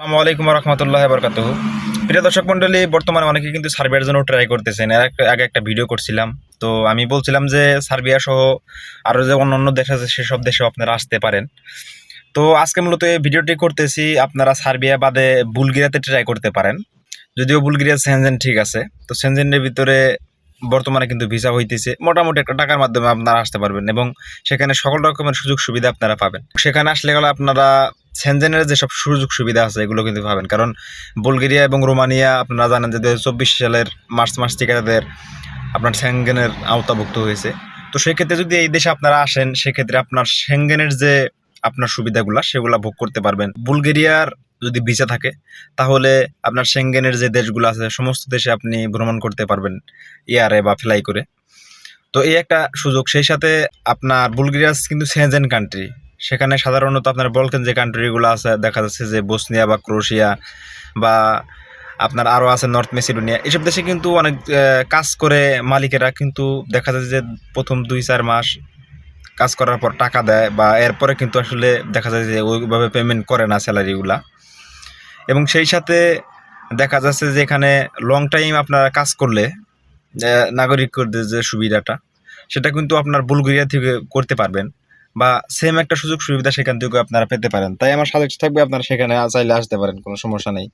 আসসালামু আলাইকুম রহমতুল্লাহ বরকাত প্রিয় দর্শক মণ্ডলী, বর্তমানে অনেকে কিন্তু সার্বিয়ার জন্য ট্রাই করতেছেন। এর আগে একটা ভিডিও করছিলাম। তো আমি বলছিলাম যে সার্বিয়া সহ আরও যে অন্য অন্য দেশ আছে, সেসব দেশেও আপনারা আসতে পারেন। তো আজকে মূলত এই ভিডিওটি করতেছি, আপনারা সার্বিয়া বাদে বুলগেরিয়াতে ট্রাই করতে পারেন। যদিও বুলগেরিয়া সেনজেন ঠিক আছে। তো সেনজেনের ভিতরে বর্তমানে কিন্তু ভিসা হইতেছে। মোটামুটি একটা টাকার মাধ্যমে আপনারা আসতে পারবেন এবং সেখানে সকল রকমের সুযোগ সুবিধা আপনারা পাবেন। সেখানে আসলে গেলে আপনারা সেনজেনের যেসব সুযোগ সুবিধা আছে, এগুলো কিন্তু পাবেন। কারণ বুলগেরিয়া এবং রোমানিয়া, আপনারা জানেন যে দু সালের মার্চ মাস থেকে তাদের আপনার সেঙ্গেনের আওতাভুক্ত হয়েছে। তো সেক্ষেত্রে যদি এই দেশে আপনারা আসেন, সেক্ষেত্রে আপনার সেঙ্গেনের যে আপনার সুবিধাগুলো, সেগুলো ভোগ করতে পারবেন। বুলগেরিয়ার যদি ভিসা থাকে, তাহলে আপনার সেঙ্গেনের যে দেশগুলো আছে, সমস্ত দেশে আপনি ভ্রমণ করতে পারবেন, এয়ারে বা ফ্লাই করে। তো এই একটা সুযোগ। সেই সাথে আপনার বুলগেরিয়া কিন্তু সেনজেন কান্ট্রি সেখানে সাধারণত আপনার বলকেন যে কান্ট্রিগুলো আছে, দেখা যাচ্ছে যে বসনিয়া বা ক্রোশিয়া বা আপনার আরও আছে নর্থ মেসিডোনিয়া এসব দেশে কিন্তু অনেক কাজ করে মালিকেরা, কিন্তু দেখা যাচ্ছে যে প্রথম দুই চার মাস কাজ করার পর টাকা দেয় বা এরপরে কিন্তু আসলে দেখা যায় যে ওইভাবে পেমেন্ট করে না স্যালারিগুলা এবং সেই সাথে দেখা যাচ্ছে যে এখানে লং টাইম আপনারা কাজ করলে নাগরিকদের যে সুবিধাটা, সেটা কিন্তু আপনার বুলগেরিয়া থেকে করতে পারবেন। বা সেম একটা সুযোগ সুবিধা সেখান থেকে আপনারা পেতে পারেন। তাই আমার সাজেস্ট থাকবে, আপনারা সেখানে চাইলে আসতে পারেন, কোনো সমস্যা নেই।